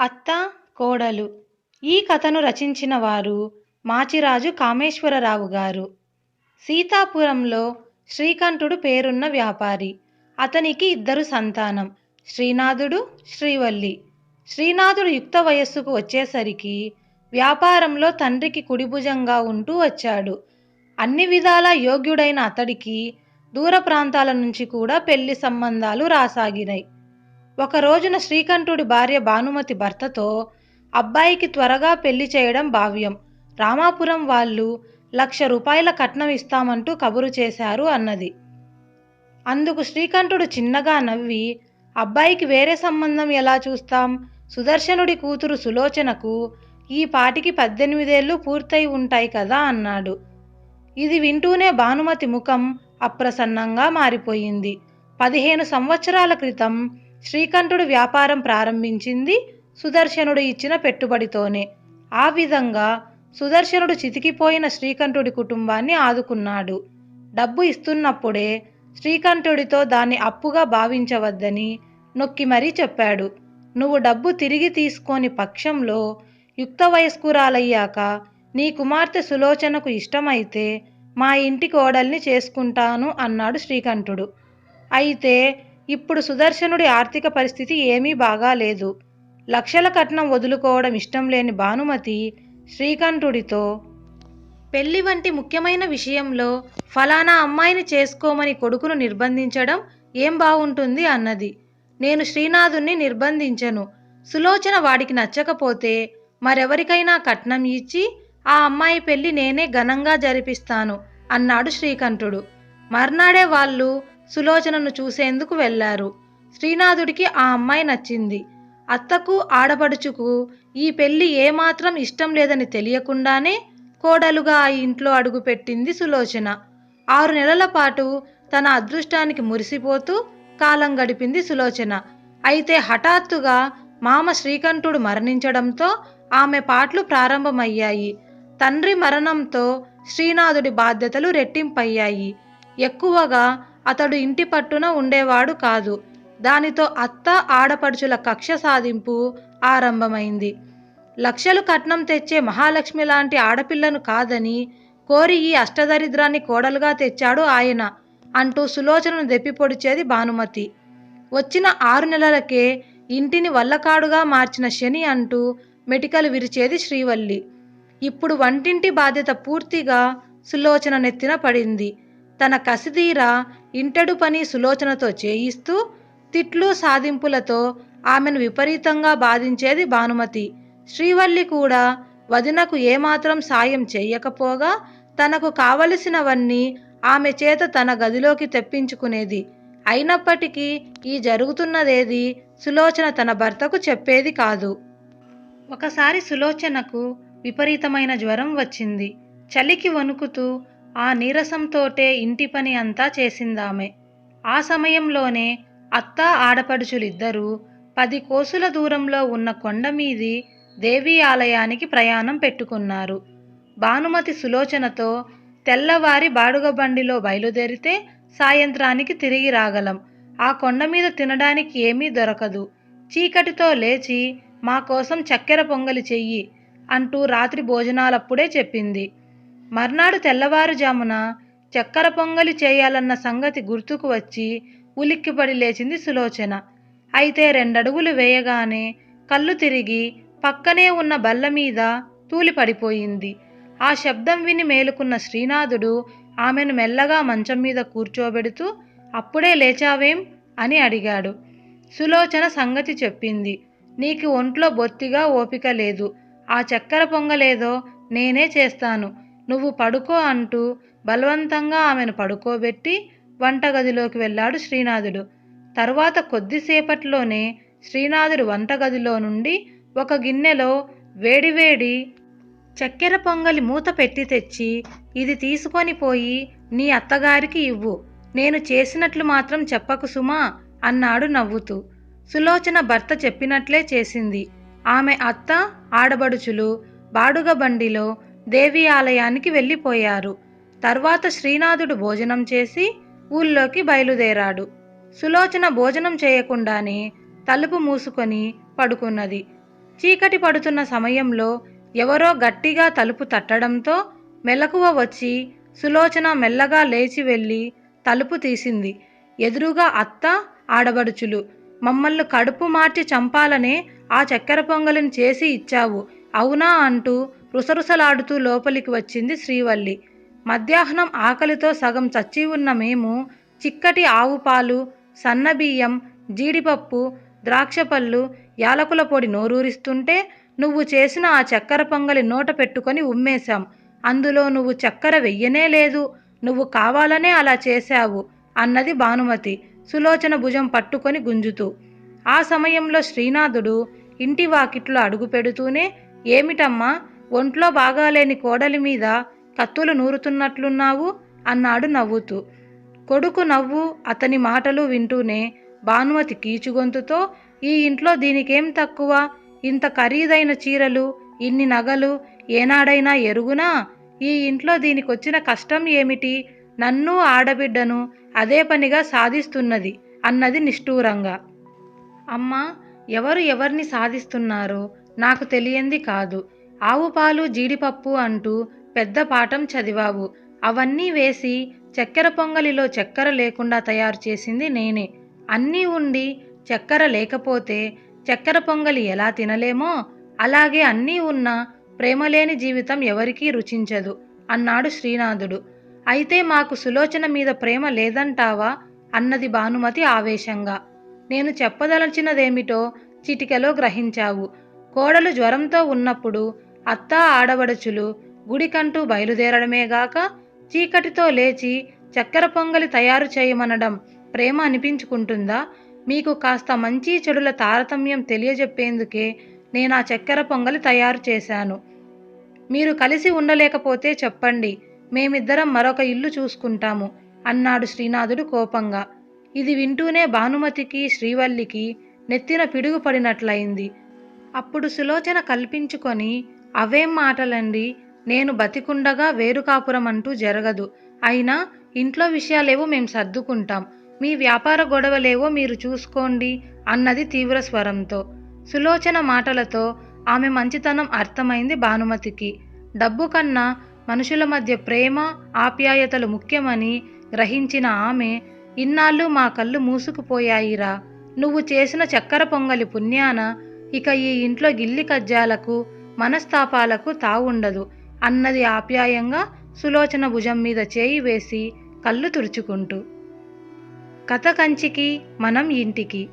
అత్త కోడలు. ఈ కథను రచించిన వారు మాచిరాజు కామేశ్వరరావు గారు సీతాపురంలో శ్రీకంఠుడు పేరున్న వ్యాపారి. అతనికి ఇద్దరు సంతానం. శ్రీనాథుడు శ్రీవల్లి. శ్రీనాథుడు యుక్త వయస్సుకు వచ్చేసరికి వ్యాపారంలో తండ్రికి కుడిభుజంగా ఉంటూ వచ్చాడు. అన్ని విధాలా యోగ్యుడైన అతడికి దూర ప్రాంతాల నుంచి కూడా పెళ్ళి సంబంధాలు రాసాగినాయి ఒక రోజున శ్రీకంఠుడి భార్య భానుమతి భర్తతో అబ్బాయికి త్వరగా పెళ్ళి చేయడం భావ్యం. రామాపురం వాళ్ళు లక్ష రూపాయల కట్నం ఇస్తామంటూ కబురు చేశారు అన్నది. అందుకు శ్రీకంఠుడు చిన్నగా నవ్వి అబ్బాయికి వేరే సంబంధం ఎలా చూస్తాం? సుదర్శనుడి కూతురు సులోచనకు ఈ పాటికి పద్దెనిమిదేళ్ళు పూర్తయి ఉంటాయి కదా అన్నాడు. ఇది వింటూనే భానుమతి ముఖం అప్రసన్నంగా మారిపోయింది. పదిహేను సంవత్సరాల క్రితం శ్రీకంఠుడు వ్యాపారం ప్రారంభించింది సుదర్శనుడు ఇచ్చిన పెట్టుబడితోనే. ఆ విధంగా సుదర్శనుడు చితికిపోయిన శ్రీకంఠుడి కుటుంబాన్ని ఆదుకున్నాడు. డబ్బు ఇస్తున్నప్పుడే శ్రీకంఠుడితో దాన్ని అప్పుగా భావించవద్దని నొక్కి మరీ చెప్పాడు. నువ్వు డబ్బు తిరిగి తీసుకోని పక్షంలో యుక్త వయస్కురాలయ్యాక నీ కుమార్తె సులోచనకు ఇష్టమైతే మా ఇంటి కోడల్ని చేసుకుంటాను అన్నాడు శ్రీకంఠుడు. అయితే ఇప్పుడు సుదర్శనుడి ఆర్థిక పరిస్థితి ఏమీ బాగాలేదు. లక్షల కట్నం వదులుకోవడం ఇష్టం లేని భానుమతి శ్రీకంఠుడితో పెళ్ళి వంటి ముఖ్యమైన విషయంలో ఫలానా అమ్మాయిని చేసుకోమని కొడుకును నిర్బంధించడం ఏం బాగుంటుంది అన్నది. నేను శ్రీనాథుణ్ణి నిర్బంధించను. సులోచన వాడికి నచ్చకపోతే మరెవరికైనా కట్నం ఇచ్చి ఆ అమ్మాయి పెళ్ళి నేనే ఘనంగా జరిపిస్తాను అన్నాడు శ్రీకంఠుడు. మర్నాడే వాళ్ళు సులోచనను చూసేందుకు వెళ్ళారు శ్రీనాథుడికి ఆ అమ్మాయి నచ్చింది. అత్తకు ఆడపడుచుకు ఈ పెళ్ళి ఏమాత్రం ఇష్టం లేదని తెలియకుండానే కోడలుగా ఆ ఇంట్లో అడుగుపెట్టింది సులోచన. ఆరు నెలల పాటు తన అదృష్టానికి మురిసిపోతూ కాలం గడిపింది సులోచన. అయితే హఠాత్తుగా మామ శ్రీకంఠుడు మరణించడంతో ఆమె పాటలు ప్రారంభమయ్యాయి. తండ్రి మరణంతో శ్రీనాథుడి బాధ్యతలు రెట్టింపయ్యాయి. ఎక్కువగా అతడు ఇంటి పట్టున ఉండేవాడు కాదు. దానితో అత్త ఆడపడుచుల కక్ష సాధింపు ఆరంభమైంది. లక్షలు కట్నం తెచ్చే మహాలక్ష్మి లాంటి ఆడపిల్లను కాదని కోరి ఈ అష్టదరిద్రాన్ని కోడలుగా తెచ్చాడు ఆయన అంటూ సులోచనను దెప్పిపొడిచేది భానుమతి. వచ్చిన ఆరు నెలలకే ఇంటిని వల్లకాడుగా మార్చిన శని అంటూ మెటికలు విరిచేది శ్రీవల్లి. ఇప్పుడు వంటింటి బాధ్యత పూర్తిగా సులోచన నెత్తిన పడింది. తన కసిదీర ఇంటడు పని సులోచనతో చేయిస్తూ తిట్లు సాధింపులతో ఆమెను విపరీతంగా బాధించేది భానుమతి. శ్రీవల్లి కూడా వదినకు ఏమాత్రం సాయం చేయకపోగా తనకు కావలసినవన్నీ ఆమె చేత తన గదిలోకి తెప్పించుకునేది. అయినప్పటికీ ఈ జరుగుతున్నదేది సులోచన తన భర్తకు చెప్పేది కాదు. ఒకసారి సులోచనకు విపరీతమైన జ్వరం వచ్చింది. చలికి వణుకుతూ ఆ నీరసంతోటే ఇంటి పని అంతా చేసిందామె. ఆ సమయంలోనే అత్త ఆడపడుచులిద్దరూ పది కోసుల దూరంలో ఉన్న కొండ మీది దేవీ ఆలయానికి ప్రయాణం పెట్టుకున్నారు. భానుమతి సులోచనతో తెల్లవారి బాడుగ బండిలో బయలుదేరితే సాయంత్రానికి తిరిగి రాగలం. ఆ కొండ మీద తినడానికి ఏమీ దొరకదు. చీకటితో లేచి మా కోసం చక్కెర పొంగలి చెయ్యి అంటూ రాత్రి భోజనాలప్పుడే చెప్పింది. మర్నాడు తెల్లవారుజామున చక్కెర పొంగలి చేయాలన్న సంగతి గుర్తుకు వచ్చి ఉలిక్కిపడి లేచింది సులోచన. అయితే రెండడుగులు వేయగానే కళ్ళు తిరిగి పక్కనే ఉన్న బల్ల మీద తూలి పడిపోయింది. ఆ శబ్దం విని మేలుకున్న శ్రీనాథుడు ఆమెను మెల్లగా మంచం మీద కూర్చోబెడుతూ అప్పుడే లేచావేం? అని అడిగాడు. సులోచన సంగతి చెప్పింది. నీకు ఒంట్లో బొత్తిగా ఓపిక లేదు. ఆ చక్కెర పొంగలేదో నేనే చేస్తాను. నువ్వు పడుకో అంటూ బలవంతంగా ఆమెను పడుకోబెట్టి వంటగదిలోకి వెళ్ళాడు శ్రీనాథుడు. తర్వాత కొద్దిసేపట్లోనే శ్రీనాథుడు వంటగదిలో నుండి ఒక గిన్నెలో వేడివేడి చక్కెర పొంగలి మూత పెట్టి తెచ్చి ఇది తీసుకొని పోయి నీ అత్తగారికి ఇవ్వు. నేను చేసినట్లు మాత్రం చెప్పకు సుమా అన్నాడు నవ్వుతూ. సులోచన భర్త చెప్పినట్లే చేసింది. ఆమె అత్త ఆడబడుచులు బాడుగ బండిలో దేవి ఆలయానికి వెళ్ళిపోయారు. తర్వాత శ్రీనాథుడు భోజనం చేసి ఊళ్ళోకి బయలుదేరాడు. సులోచన భోజనం చేయకుండానే తలుపు మూసుకొని పడుకున్నది. చీకటి పడుతున్న సమయంలో ఎవరో గట్టిగా తలుపు తట్టడంతో మెలకువ వచ్చి సులోచన మెల్లగా లేచి వెళ్ళి తలుపు తీసింది. ఎదురుగా అత్త ఆడబడుచులు మమ్మల్ని కడుపు మార్చి చంపాలనే ఆ చక్కెర పొంగలిని చేసి ఇచ్చావు అవునా అంటూ రుసరుసలాడుతూ లోపలికి వచ్చింది శ్రీవల్లి. మధ్యాహ్నం ఆకలితో సగం చచ్చి ఉన్న మేము చిక్కటి ఆవు పాలు సన్నబియ్యం జీడిపప్పు ద్రాక్షపళ్ళు యాలకుల పొడి నోరూరిస్తుంటే నువ్వు చేసిన ఆ చక్కెర పొంగలి నోట పెట్టుకొని ఉమ్మేశాం. అందులో నువ్వు చక్కెర వెయ్యనే లేదు. నువ్వు కావాలనే అలా చేశావు అన్నది భానుమతి సులోచన భుజం పట్టుకొని గుంజుతూ. ఆ సమయంలో శ్రీనాథుడు ఇంటి వాకిట్లో అడుగు పెడుతూనే ఏమిటమ్మా? ఒంట్లో బాగాలేని కోడలి మీద కత్తులు నూరుతున్నట్లున్నావు అన్నాడు నవ్వుతూ. కొడుకు నవ్వు అతని మాటలు వింటూనే భానుమతి కీచుగొంతుతో ఈ ఇంట్లో దీనికేం తక్కువ? ఇంత ఖరీదైన చీరలు ఇన్ని నగలు ఏనాడైనా ఎరుగునా? ఈ ఇంట్లో దీనికొచ్చిన కష్టం ఏమిటి? నన్ను ఆడబిడ్డను అదే పనిగా సాధిస్తున్నది అన్నది నిష్ఠూరంగా. అమ్మా ఎవరు ఎవరిని సాధిస్తున్నారో నాకు తెలియంది కాదు. ఆవు పాలు జీడిపప్పు అంటూ పెద్ద పాఠం చదివావు. అవన్నీ వేసి చక్కెర పొంగలిలో చక్కెర లేకుండా తయారు చేసింది నేనే. అన్నీ ఉండి చక్కెర లేకపోతే చక్కెర పొంగలి ఎలా తినలేమో అలాగే అన్నీ ఉన్నా ప్రేమలేని జీవితం ఎవరికీ రుచించదు అన్నాడు శ్రీనాథుడు. అయితే మాకు సులోచన మీద ప్రేమ లేదంటావా? అన్నది భానుమతి ఆవేశంగా. నేను చెప్పదలచినదేమిటో చిటికలో గ్రహించావు. కోడలు జ్వరంతో ఉన్నప్పుడు అత్త ఆడబడుచులు గుడికంటూ బయలుదేరడమేగాక చీకటితో లేచి చక్కెర పొంగలి తయారు చేయమనడం ప్రేమ అనిపించుకుంటుందా? మీకు కాస్త మంచి చెడుల తారతమ్యం తెలియజెప్పేందుకే నేను ఆ చక్కెర పొంగలి తయారు చేశాను. మీరు కలిసి ఉండలేకపోతే చెప్పండి. మేమిద్దరం మరొక ఇల్లు చూసుకుంటాము అన్నాడు శ్రీనాథుడు కోపంగా. ఇది వింటూనే భానుమతికి శ్రీవల్లికి నెత్తిన పిడుగు పడినట్లయింది. అప్పుడు సులోచన కల్పించుకొని అవేం మాటలండి? నేను బతికుండగా వేరు కాపురం అంటూ జరగదు. అయినా ఇంట్లో విషయాలేవో మేం సర్దుకుంటాం. మీ వ్యాపార గొడవలేవో మీరు చూసుకోండి అన్నది తీవ్ర స్వరంతో. సులోచన మాటలతో ఆమె మంచితనం అర్థమైంది భానుమతికి. డబ్బు కన్నా మనుషుల మధ్య ప్రేమ ఆప్యాయతలు ముఖ్యమని గ్రహించిన ఆమె ఇన్నాళ్ళు మా కళ్ళు మూసుకుపోయాయిరా. నువ్వు చేసిన చక్కెర పొంగలి పుణ్యాన ఇక ఈ ఇంట్లో గిల్లి కజ్జాలకు మనస్తాపాలకు తావుండదు. అన్నది ఆప్యాయంగా సులోచన భుజం మీద చేయి వేసి కళ్ళు తుడుచుకుంటూ కథ కంచికి మనం ఇంటికి.